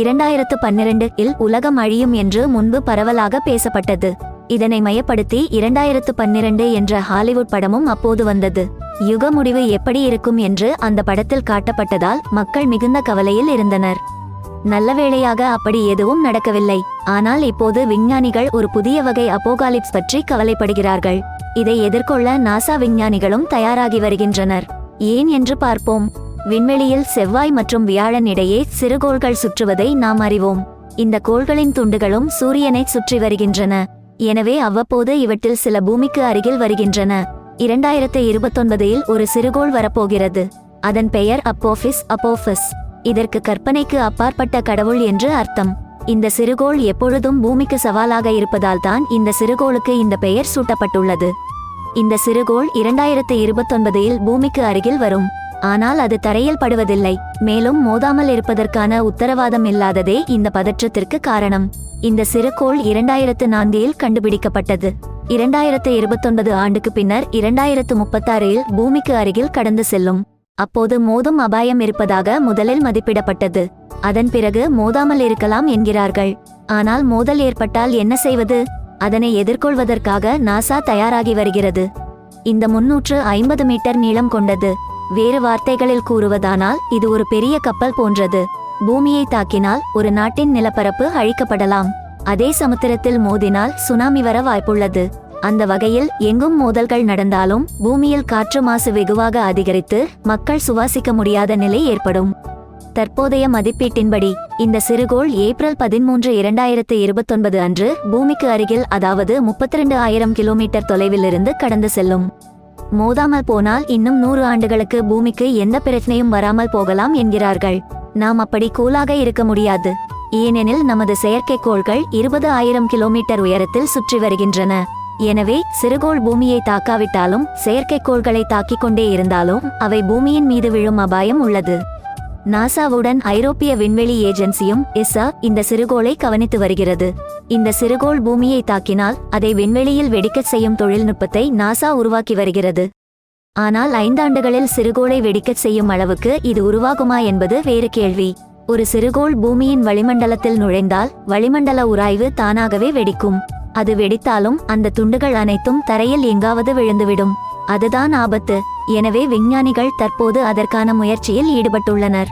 இரண்டாயிரத்து பன்னிரண்டு இல் உலகம் அழியும் என்று முன்பு பரவலாக பேசப்பட்டது. இதனை மையப்படுத்தி இரண்டாயிரத்து பன்னிரண்டு என்ற ஹாலிவுட் படமும் அப்போது வந்தது. யுக முடிவு எப்படி இருக்கும் என்று அந்த படத்தில் காட்டப்பட்டதால் மக்கள் மிகுந்த கவலையில் இருந்தனர். நல்ல வேளையாக அப்படி எதுவும் நடக்கவில்லை. ஆனால் இப்போது விஞ்ஞானிகள் ஒரு புதிய வகை அப்போகாலிப்ஸ் பற்றி கவலைப்படுகிறார்கள். இதை எதிர்கொள்ள நாசா விஞ்ஞானிகளும் தயாராகி வருகின்றனர். ஏன் என்று பார்ப்போம். விண்வெளியில் செவ்வாய் மற்றும் வியாழன் இடையே சிறுகோள்கள் சுற்றுவதை நாம் அறிவோம். இந்த கோள்களின் துண்டுகளும் சூரியனை சுற்றி வருகின்றன. எனவே அவ்வப்போது இவற்றில் சில பூமிக்கு அருகில் வருகின்றன. இரண்டாயிரத்து இருபத்தொன்பதில் ஒரு சிறுகோள் வரப்போகிறது. அதன் பெயர் அப்போஃபிஸ் அப்போஃபிஸ். இதற்கு கற்பனைக்கு அப்பாற்பட்ட கடவுள் என்று அர்த்தம். இந்த சிறுகோள் எப்பொழுதும் பூமிக்கு சவாலாக இருப்பதால் தான் இந்த சிறுகோளுக்கு இந்த பெயர் சூட்டப்பட்டுள்ளது. இந்த சிறுகோள் இரண்டாயிரத்து இருபத்தொன்பதில் பூமிக்கு அருகில் வரும். ஆனால் அது தரையில் படுவதில்லை மேலும் மோதாமல் இருப்பதற்கான உத்தரவாதம் இல்லாததே இந்த பதற்றத்திற்கு காரணம். இந்த சிறுகோள் இரண்டாயிரத்து நான்கில் கண்டுபிடிக்கப்பட்டது. இரண்டாயிரத்து இருபத்தொன்பது ஆண்டுக்கு பின்னர் இரண்டாயிரத்து முப்பத்தாறில் பூமிக்கு அருகில் கடந்து செல்லும். அப்போது மோதும் அபாயம் இருப்பதாக முதலில் மதிப்பிடப்பட்டது. அதன் பிறகு மோதாமல் இருக்கலாம் என்கிறார்கள். ஆனால் மோதல் ஏற்பட்டால் என்ன செய்வது? அதனை எதிர்கொள்வதற்காக நாசா தயாராகி வருகிறது. இந்த முன்னூற்று ஐம்பது மீட்டர் நீளம் கொண்டது. வேறு வார்த்தைகளில் கூறுவதானால் இது ஒரு பெரிய கப்பல் போன்றது. பூமியை தாக்கினால் ஒரு நாட்டின் நிலப்பரப்பு அழிக்கப்படலாம். அதே சமுத்திரத்தில் மோதினால் சுனாமி வர வாய்ப்புள்ளது. அந்த வகையில் எங்கும் மோதல்கள் நடந்தாலும் பூமியில் காற்று மாசு வெகுவாக அதிகரித்து மக்கள் சுவாசிக்க முடியாத நிலை ஏற்படும். தற்போதைய மதிப்பீட்டின்படி இந்த சிறுகோள் ஏப்ரல் பதிமூன்று இரண்டாயிரத்து இருபத்தொன்பது அன்று பூமிக்கு அருகில் அதாவது முப்பத்தி ரெண்டு ஆயிரம் கிலோமீட்டர் தொலைவிலிருந்து கடந்து செல்லும். மோதாமல் போனால் இன்னும் நூறு ஆண்டுகளுக்கு பூமிக்கு எந்த பிரச்சனையும் வராமல் போகலாம் என்கிறார்கள். நாம் அப்படி கூலாக இருக்க முடியாது. ஏனெனில் நமது செயற்கைக்கோள்கள் இருபது ஆயிரம் கிலோமீட்டர் உயரத்தில் சுற்றி வருகின்றன. எனவே சிறுகோள் பூமியை தாக்காவிட்டாலும் செயற்கைக்கோள்களை தாக்கிக் கொண்டே இருந்தாலும் அவை பூமியின் மீது விழும் அபாயம் உள்ளது. நாசாவுடன் ஐரோப்பிய விண்வெளி ஏஜென்சியும் இஸ்ஸா இந்த சிறுகோளை கவனித்து வருகிறது. இந்த சிறுகோள் பூமியை தாக்கினால் அதை விண்வெளியில் வெடிக்கச் செய்யும் தொழில்நுட்பத்தை நாசா உருவாக்கி வருகிறது. ஆனால் ஐந்தாண்டுகளில் சிறுகோளை வெடிக்கச் செய்யும் அளவுக்கு இது உருவாகுமா என்பது வேறு கேள்வி. ஒரு சிறுகோள் பூமியின் வளிமண்டலத்தில் நுழைந்தால் வளிமண்டல உராய்வு தானாகவே வெடிக்கும். அது வெடித்தாலும் அந்த துண்டுகள் அனைத்தும் தரையில் எங்காவது விழுந்துவிடும். அதுதான் ஆபத்து. எனவே விஞ்ஞானிகள் தற்போது அதற்கான முயற்சியில் ஈடுபட்டுள்ளனர்.